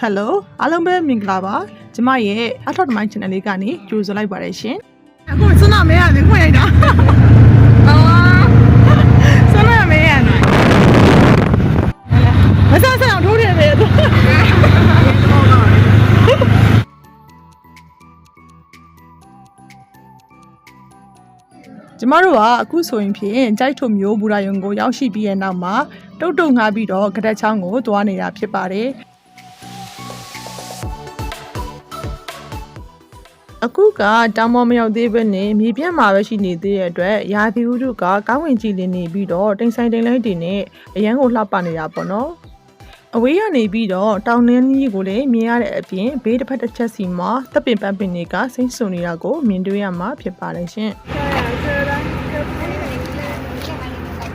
ဟယ်လိုအားလုံးပဲမင်္ဂလာပါကျမရဲ့အထောက်တမိုင်း channel လေးကနေကြိုဆိုလိုက်ပါတယ်ရှင်အခုစွမ်းနာမဲရတယ်ခွင့်ရိုက်တာအော်စွမ်းနာမဲရတယ်မဆဆအောင်ထိုးတယ်လေကျမတို့ကအခုဆိုရင်ဖြင့်ကြိုက်ထုံမျိုးဘူရာယုံကိုရောက်ရှိပြီးရဲ့နောက်မှာတုတ်တုတ်ငှားပြီးတော့ကတက်ချောင်းကိုသွားနေတာဖြစ်ပါတယ် အခုကတောင်ပေါ်မရောက်သေးဘဲနဲ့မြေပြန့်မှာပဲရှိနေသေးတဲ့အတွက်ရာသီဥတုကကောင်းဝင်ကြည်လင်နေပြီးတော့တိမ်ဆိုင်တိမ်လဲတင်နဲ့အရန်ကိုလှပနေတာပေါ့နော်အဝေးရနေပြီးတော့တောင်နှင်းကြီးကိုလည်းမြင်ရတဲ့အပြင်ဘေးတစ်ဖက်တစ်ချက်စီမှာတပ်ပင်ပန်းပင်တွေကစိမ့်ဆုံနေတာကိုမြင်တွေ့ရမှာဖြစ်ပါတယ်ရှင်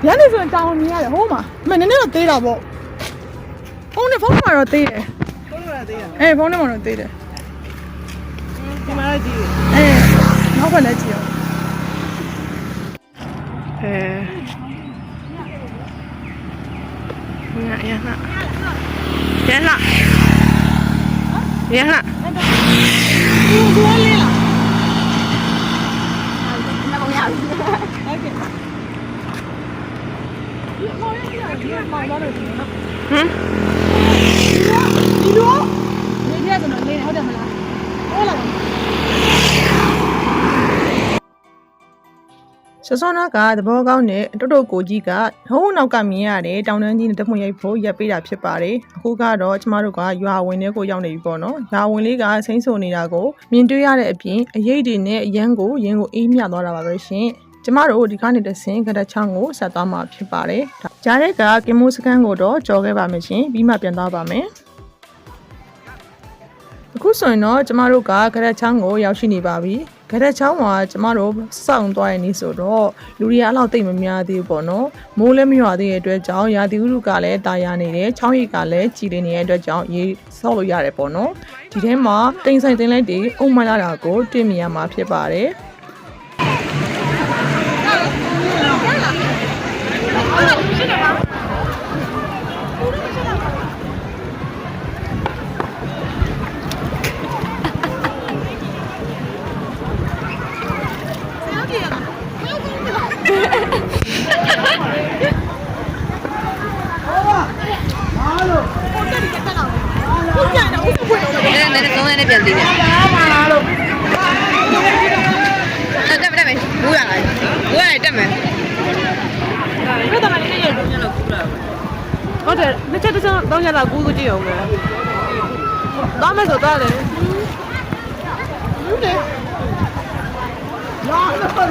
ညနေဆိုရင်တောင်မြင်ရတယ်ဟိုးမှာမနည်းနည်းတော့သေးတာပေါ့ဖုန်းနဲ့ဖုန်းမှာတော့သေးတယ်ဘုန်းတော်သေးရအေးဖုန်းနဲ့မှာတော့သေးတယ် ဒီမှာကြည့်အေးနောက်ဘက်လည်းကြည့်အောင်အဲညရနာ ဆစောနာကသဘောကောင်းတဲ့တုတ်တုတ်ကိုကြီးကဟိုးနောက်ကမြင်ရတဲ့တောင်တန်းကြီးနဲ့တမွန်ရိုက်ဖို့ရက်ပေးတာဖြစ်ပါတယ်အခုကတော့ကျမတို့ကရွာဝင်ထဲကိုရောက်နေပြီပေါ့နော်ရွာဝင်လေးကစိမ့်ဆုံနေတာကိုမြင်တွေ့ရတဲ့အပြင်အရေးတွေနဲ့အရန်ကိုရင်းကိုအေးမြသွားတာပါပဲရှင်ကျမတို့ဒီကနေ့တဆင်ကတဲ့ချောင်းကိုဆက်သွားမှာဖြစ်ပါတယ်။ကြားတဲ့ကကင်မိုးစကန်ကိုတော့ကြော်ခဲ့ပါမယ်ရှင်ပြီးမှပြန်သွားပါမယ်။အခုဆိုရင်တော့ကျမတို့ကကတဲ့ချောင်းကိုရောက်ရှိနေပါပြီ။ ကတဲ့ချောင်းမှာကျမတို့စောင့်သွားရနေဆိုတော့လူတွေအဲ့လောက်တိတ်မများသေးဘူးပေါ့နော်။မိုးလည်းမရွာသေးတဲ့အတွက်ကြောင့်ရာသီဥတုကလည်းတာယာနေတယ်။ချောင်းရိပ်ကလည်းကြည်လင်နေတဲ့အတွက်ကြောင့်ရေဆောက်လို့ရတယ်ပေါ့နော်။ဒီထဲမှာတိမ်ဆိုင်တင်လိုက်တွေအုံမလာတာကိုတွေ့မြင်ရမှာဖြစ်ပါတယ်။ ဟုတ်တယ်နှစ်ချက်တစ်ချက်သုံးချက်လောက်ကူးကူးကြည့်အောင်မယ်တော့မယ်ဆိုတော့လေဟုတ်တယ်လာတော့အခု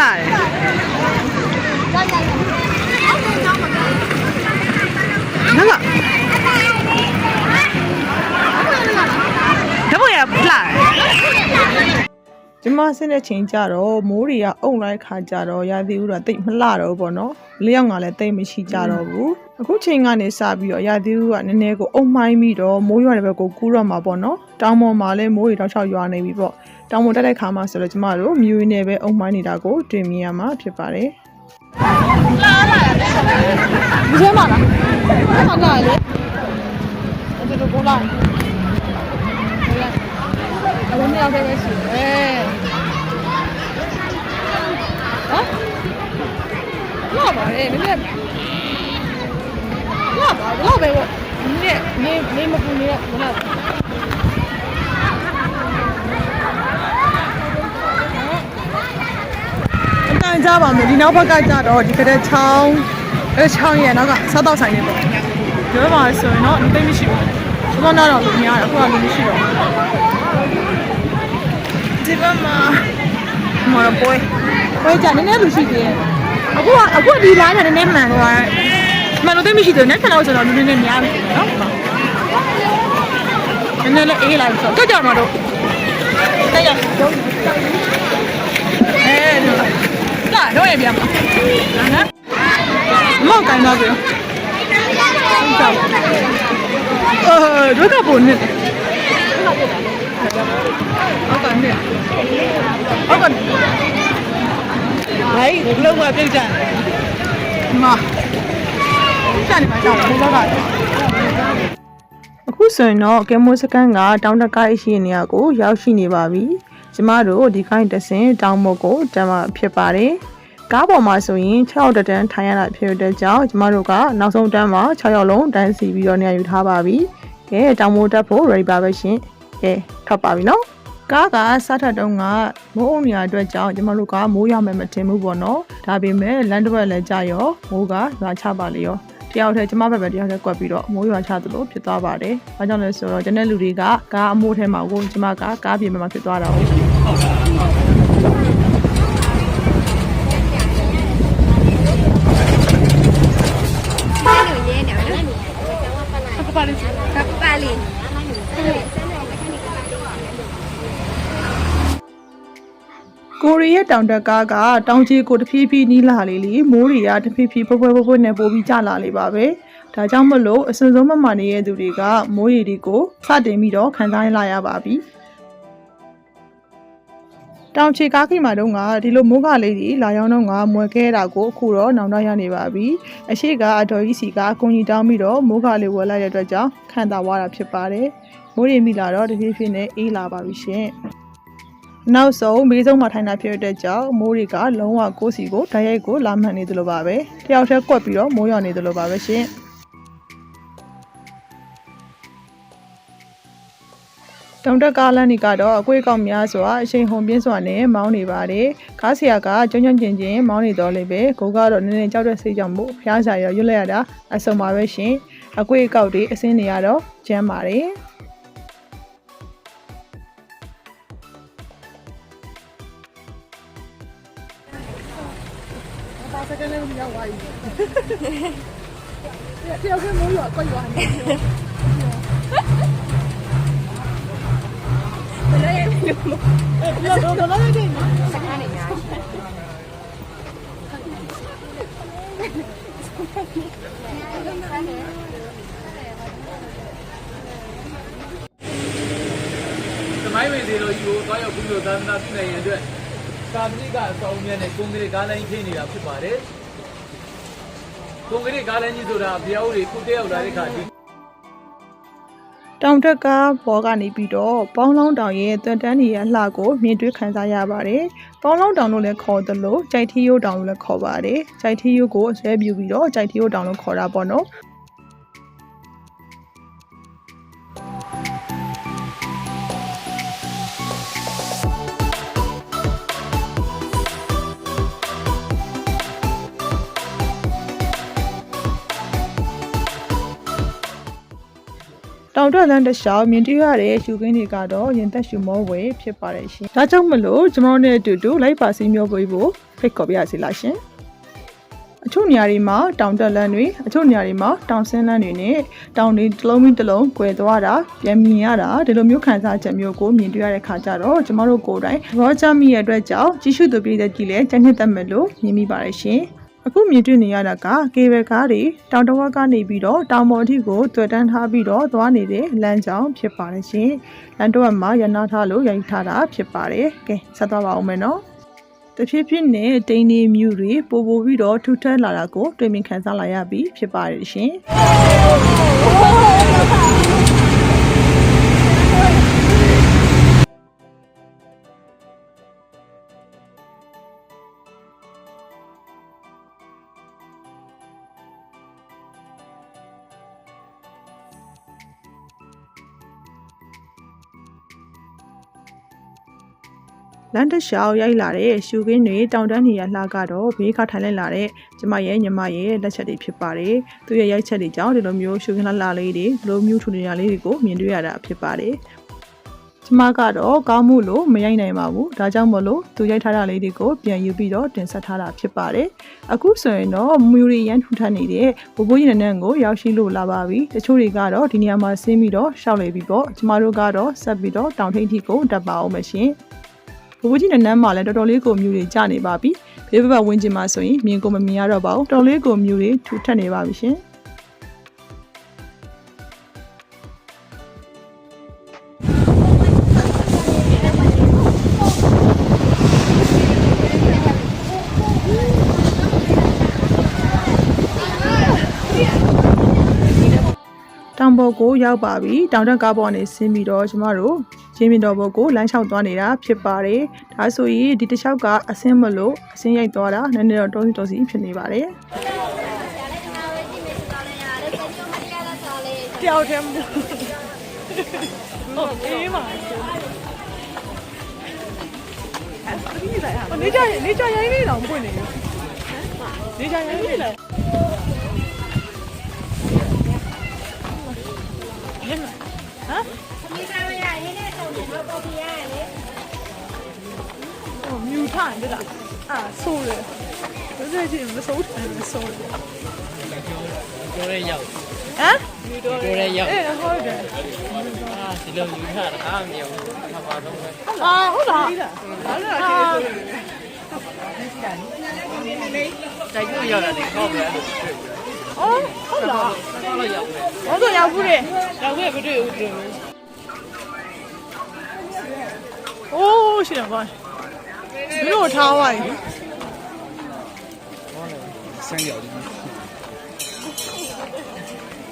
လာတယ်နာကဓမ္မရလာကျမဆင်းတဲ့ချိန်ကြတော့မိုးတွေကအုံလိုက်ခါကြတော့ရာသီဥတုကတိတ်မလှတော့ဘူးပေါ့နော်လျောက်ကလည်းတိတ်မရှိကြတော့ဘူးအခုချိန်ကနေစပြီးတော့ရာသီဥတုကနည်းနည်းကိုအုံမိုင်းပြီးတော့မိုးရွာတဲ့ဘက်ကိုကူးတော့မှာပေါ့နော်တောင်ပေါ်မှာလည်းမိုးတွေတောက်လျှောက်ရွာနေပြီပေါ့ တောင်ပေါ်တက်တဲ့ခါမှာဆိုတော့ကျမတို့မြူရင်းနဲ့ပဲအုံမိုင်းနေတာကိုတွေ့မြင်ရမှာဖြစ်ပါတယ်ဒီထဲမှာလားဟာလာလေအဲ့ဒါကိုလာအဲ့ဒါနဲ့ရောက်ခဲ့ရှိတယ်ဟမ်လာပါလေမင်းလာပါလာပဲပေါ့နေနေနေမပူနေရမလား အတန်ကြပါမယ်ဒီနောက်ဘက်ကကြတော့ဒီကတဲ့ချောင်းအဲချောင်းရဲ့နောက်ကစားတော့ဆိုင်နေပေါ့ဒီဘက်မှာဆိုရင်တော့တိတ်မရှိဘူးကျွန်တော်တော့လူများတယ်အခုကလူမရှိတော့ဒီဘက်မှာမော်ပွဲပွဲကြနည်းနည်းလူရှိသေးတယ်အခုကအခုဒီလိုင်းကနည်းနည်းမှန်သွားတယ်မှန်လို့သိမရှိသေးဘူးနဲ့ခဏလောက်ဆိုတော့နည်းနည်းများပြီနော်နည်းနည်းလေးအေးလိုက်ဆိုတော့ကြောက်တော့တက်ရအဲဒီလာ တော့ရပြန်ပါနော်မောက်ကန်တော့ပြောကြောက်အော်ဒုက္ခပုံနဲ့ဟုတ်ကန်နဲ့ဟုတ်ကန်ဟိုင်းလုံးဝပြိတ်ကြတယ်။မာစနေမှာကြောက်ဘူးတော့ကအခုဆိုရင်တော့ကင်မိုးစကန်ကတောင်တကိုက်ရှိနေရကို ရောက်ရှိနေပါပြီ။ကျမတို့ဒီခိုင်းတဆင်တောင်မကိုတမ်းမှာဖြစ်ပါတယ်။ ကားပေါ်မှာဆိုရင်6ရောက်တန်းထိုင်ရတာဖြစ်တဲ့ကြောင့်ကျမတို့ကနောက်ဆုံးတန်းမှာ6ရောက်လုံးတန်းစီပြီးတော့နေရာယူထားပါပြီ။ကဲတောင်မိုတက်ဖို့ ready ပါပဲရှင်။ကဲထွက်ပါပြီနော်။ကားကစားထက်တုံးကမိုးအုံညာအတွက်ကြောင့်ကျမတို့ကမိုးရမယ်မတင်ဘူးပေါ့နော်ဒါပေမဲ့လမ်းတစ်ပတ်လည်းကြာရောမိုးကရွာချပါလေရောတယောက်တည်းကျမဘက်ပဲတယောက်တည်းကွက်ပြီးတော့မိုးရွာချသလိုဖြစ်သွားပါတယ်။ဘာကြောင့်လဲဆိုတော့ကျန်တဲ့လူတွေကကားအမိုးထဲမှာကိုကျမကကားပြင်မှာဖြစ်သွားတာဟုတ် ကိုရီးယားတောင်တက်ကားကတောင်ကြီးကိုတဖြည်းဖြည်းနီးလာလေလေမိုးတွေကတဖြည်းဖြည်းဖွဲဖွဲဖွဲဖွဲနဲ့ပိုပြီးကျလာလေပါပဲဒါကြောင့်မလို့အစင်ဆုံးမမှနေတဲ့သူတွေကမိုးရီတွေကိုစတင်ပြီးတော့ခံစားလာရပါပြီတောင်ချီကားခိမှာတော့ကဒီလိုမိုးကလေးတွေလာရောက်တော့ကမွယ်ခဲတာကိုအခုတော့နောင်တရနေပါပြီအရှိကအတော်ကြီးစီကအကူကြီးတောင်းပြီးတော့မိုးကလေးဝယ်လိုက်တဲ့အတွက်ကြောင့်ခံတာဝါတာဖြစ်ပါတယ်မိုးရီမိလာတော့တဖြည်းဖြည်းနဲ့အေးလာပါပြီရှင် နောက်ဆုံးမေးဆုံးမှာထိုင်တာဖြစ်တဲ့ကြောင့်မိုးတွေကလုံးဝကိုယ်စီကိုဓာတ်ရိုက်ကိုလာမှန်နေသလိုပါပဲတယောက်တည်းကွက်ပြီးတော့မိုးရွာနေသလိုပါပဲရှင်တောင်တက်ကားလမ်းတွေကတော့အကွေးကောက်များစွာအချိန်ဟုန်ပြင်းစွာနဲ့မောင်းနေပါတယ်ကားဆရာကကြုံကြုံကျင်ကျင်မောင်းနေတော့လေပဲကိုကတော့နည်းနည်းကြောက်တဲ့စိတ်ကြောင့်မို့ဖျားစာရောရွတ်လိုက်ရတာအဆုံပါပဲရှင်အကွေးကောက်တွေအစင်းတွေကတော့ကျမ်းပါတယ် သမိုင်းဝင်စီတော်ကြီးကိုသွားရောက်ပြီးတော့သာသနာပြုနိုင်ရန်အတွက် သာသနိကအစောင်းမြတ်နဲ့ကွန်ကရစ်ကားလိုင်းဖြစ်နေတာဖြစ်ပါတယ်။ကွန်ကရစ်ကားလိုင်းကြီးဆိုတာဘုရားဦးတွေကိုတက်ရောက်လာတဲ့အခါဒီတောင်တက်ကားဘောကနေပြီးတော့ပေါင်းလောင်းတောင်ရဲ့တွန်တန်းနေရလှကိုမြင်တွေ့ခံစားရပါတယ်။ပေါင်းလောင်းတောင်လို့လည်းခေါ်တယ်လို့ကြိုက်ထီယိုးတောင်လို့လည်းခေါ်ပါတယ်။ကြိုက်ထီယိုးကိုအဆွဲပြူပြီးတော့ကြိုက်ထီယိုးတောင်လို့ခေါ်တာပေါ့နော်။။ တောင်ထွက်လမ်းတစ်လျှောက်မြင်တွေ့ရတဲ့ရှုခင်းတွေကတော့ရင်သက်ရှုမောဝယ်ဖြစ်ပါတယ်ရှင်။ဒါကြောင့်မလို့ကျွန်တော်တို့နဲ့အတူတူလိုက်ပါစီမျိုးပေးဖို့ဖိတ်ခေါ်ပြရစီလားရှင်။အချို့နေရာတွေမှာတောင်တက်လမ်းတွေအချို့နေရာတွေမှာတောင်ဆင်းလမ်းတွေနဲ့တောင်တွေတစ်လုံးပြီးတစ်လုံး꿰သွားတာပြန်မြင်ရတာဒီလိုမျိုးခံစားချက်မျိုးကိုမြင်တွေ့ရတဲ့ခါကျတော့ကျွန်တော်တို့ကိုယ်တိုင်ရောကြမိရဲ့အတွက်ကြောင့်ကြီးစုသူပြည်သက်ကြီးလည်းကြိုက်နှစ်သက်မယ်လို့မြင်မိပါတယ်ရှင်။ အခုမြင်တွေ့နေရတာကကေဘယ်ကားတွေတောင်တဝက်ကနေပြီးတော့တောင်ပေါ်အထိကိုတွေ့တန်းထားပြီးတော့သွားနေတဲ့လမ်းကြောင်းဖြစ်ပါတယ်ရှင်။လမ်းတစ်ဝက်မှာရနာထားလို့ရိုက်ထားတာဖြစ်ပါတယ်။ကဲဆက်သွားပါဦးမယ်နော်။တဖြည်းဖြည်းနဲ့တိန်နေမြူတွေပိုပိုပြီးတော့ထူထပ်လာတာကိုတွေ့မြင်ခံစားလာရပြီးဖြစ်ပါတယ်ရှင်။ လန်တရှောက်ရိုက်လာတဲ့ရှူကင်းတွေတောင်တန်းနေရလှကတော့ဘေးကထိုင်လိုက်လာတဲ့ကျမရဲ့ညီမရဲ့လက်ချက်တွေဖြစ်ပါတယ်။သူရဲ့ရိုက်ချက်တွေကြောင့်ဒီလိုမျိုးရှူကင်းလှလှလေးတွေဒီလိုမျိုးထူနေရလေးတွေကိုမြင်တွေ့ရတာဖြစ်ပါတယ်။ကျမကတော့ကောင်းမှုလို့မရိုက်နိုင်ပါဘူးဒါကြောင့်မလို့သူရိုက်ထားတာလေးတွေကိုပြန်ယူပြီးတော့တင်ဆက်ထားတာဖြစ်ပါတယ်အခုဆိုရင်တော့မူရီရန်ထူထပ်နေတဲ့ဘဘိုးကြီးနန်းနန်းကိုရောက်ရှိလို့လာပါပြီတချို့တွေကတော့ဒီနေရာမှာဆင်းပြီးတော့ရှောက်လေပြီပေါ့ကျမတို့ကတော့ဆက်ပြီးတော့တောင်ထိပ်ထိကိုတက်ပါအောင်မရှင် ဘဘိုးကြီးနန်းနန်းမှာလည်းတော်တော်လေးကိုမြူတွေကျနေပါပြီဘေးဘက်ဝင်းကျင်မှာဆိုရင်မြင်ကိုမမြင်ရတော့ပါဘူးတော်တော်လေးကိုမြူတွေထူထပ်နေပါပြီရှင်တောင်ပေါ်ကိုရောက်ပါပြီတောင်တက်ကားပေါ်နေဆင်းပြီးတော့ကျမတို့ ရင်းမြစ်တော်ပေါ်ကိုလမ်းလျှောက်သွားနေတာဖြစ်ပါတယ်ဒါဆိုရင်ဒီတစ်လျှောက်ကအဆင်းမလို့အဆင်းရိုက်သွားတာနည်းနည်းတော့တုံးစီတုံးစီဖြစ်နေပါတယ်တယောက်တည်းမဟုတ်အေးပါနေကြနေကြရိုင်းလေးတော့ပွင့်နေတယ်နေကြရိုင်းလေးလေဟမ် 哦，မြူထားတယ်လားအာဆိုးတယ်ဘယ်လိုချင်းမဆိုးတယ်မဆိုးတယ်ပြောရဲရောက်ဟမ်ပြောရဲရောက်အေးဟုတ်တယ်အာဒီလိုယူထားတာအားမမြင်ဘူးခါပါတော့ပဲအာဟုတ်လားဘာလဲအာတိုက်ကြရောက်လာတယ်ခေါက်ပဲအဲ့လိုတွေ့အော်ဟုတ်လားခေါက်လို့ရောက်တယ်ဘာလို့ရောက်ဘူးလေရောက်ခဲ့မတွေ့ဘူးတွေ့ ဘူးအိုးရှိတယ်ဘာမင်းတို့ထားသွားပြီဆန်းရောက်တယ်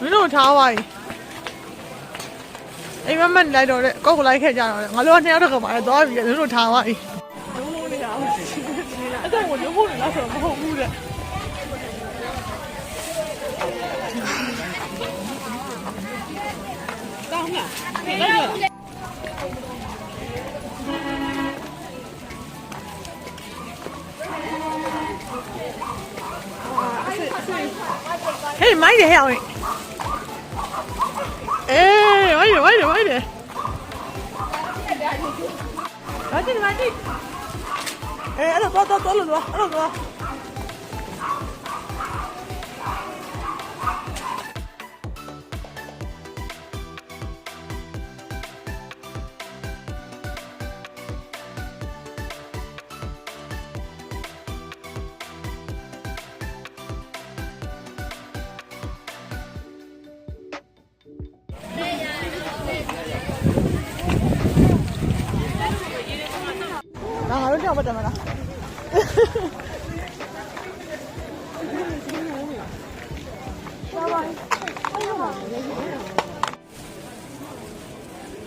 မင်းတို့ထားသွားပြီအိမ်မမလိုက်တော့လေကောက်ကိုလိုက်ခဲ့ကြတော့လေငါတို့ကနှစ်ယောက်တက်ကပါလေသွားပြီမင်းတို့ထားသွားပြီလုံးလုံးနေရအောင်အဲ့ဒါကိုလုံးဖို့နေလားဆိုတော့မဟုတ်ဘူးတဲ့ကောင်းလား Eh, wait a hell, wait. Hey, wait it, wait it, wait it. Wait it, Haydi Helmi. Eee haydi haydi haydi. Hadi hadi. Eh, alas, alas, alas, alas, alas. 要不怎么了呵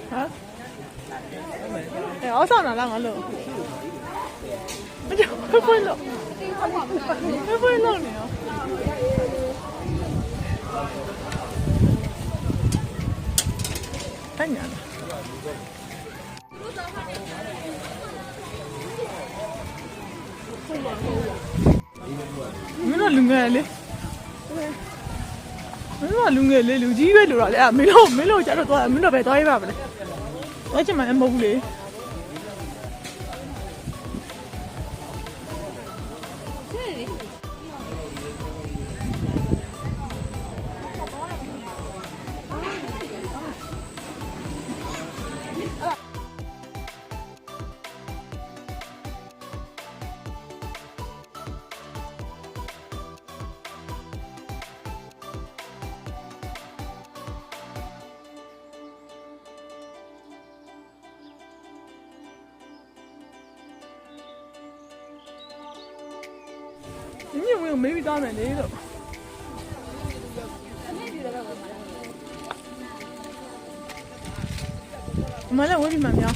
呵嗯上了那个路不就会不会弄会不会弄你啊？了。 မင်းတို့လူငယ်လေမင်းတို့လူငယ်လေလူကြီးပဲလို့တော့လေအဲ့မင်းတို့မင်းတို့ကြတော့သွားမင်းတို့ပဲသွားရပါမလဲအဲ့ချင်မှမဟုတ်ဘူးလေ ညညဝင်မေးပြီးသွားမယ်လေလို့မလည်းဝယ်ပြီးမှများ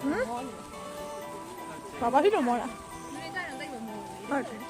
ဟမ်ဘာဘာဖြစ်လို့မောလားဟုတ်တယ်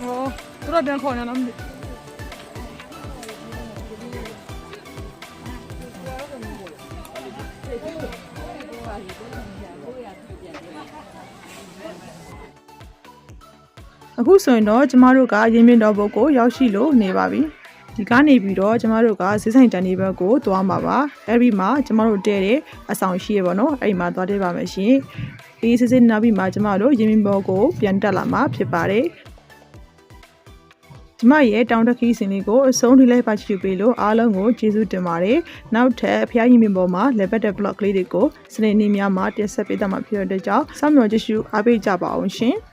ဟောသူတို့ပြန်ခေါ်နေတော့မသိအခုဆိုရင်တော့ကျမတို့ကရင်းမြင့်တော်ဘုတ်ကိုရောက်ရှိလို့နေပါပြီဒီကနေပြီးတော့ကျမတို့ကဈေးဆိုင်တန်ဒီဘက်ကိုသွားမှာပါအဲ့ဒီမှာကျမတို့တဲတဲ့အဆောင်ရှိရပါတော့အဲ့ဒီမှာသွားတဲပါမယ်ရှင်ဒီစစ်စစ်နားပြီးမှကျမတို့ရင်းမြင့်ဘောကိုပြန်တက်လာမှာဖြစ်ပါတယ် ကျမရဲ့တောင်တခီးစင်လေးကိုအဆုံးထိလိုက်ပါချီပေးလို့အားလုံးကိုကျေးဇူးတင်ပါတယ်။နောက်ထပ်ဖျားရင်မြင်ပေါ်မှာ level de block လေးတွေကိုစနေနေ့များမှာတင်ဆက်ပေးသွားမှာဖြစ်တဲ့အတွက်ကြောင့်စောင့်မျှော်ကြည့်ရှုအားပေးကြပါအောင်ရှင်။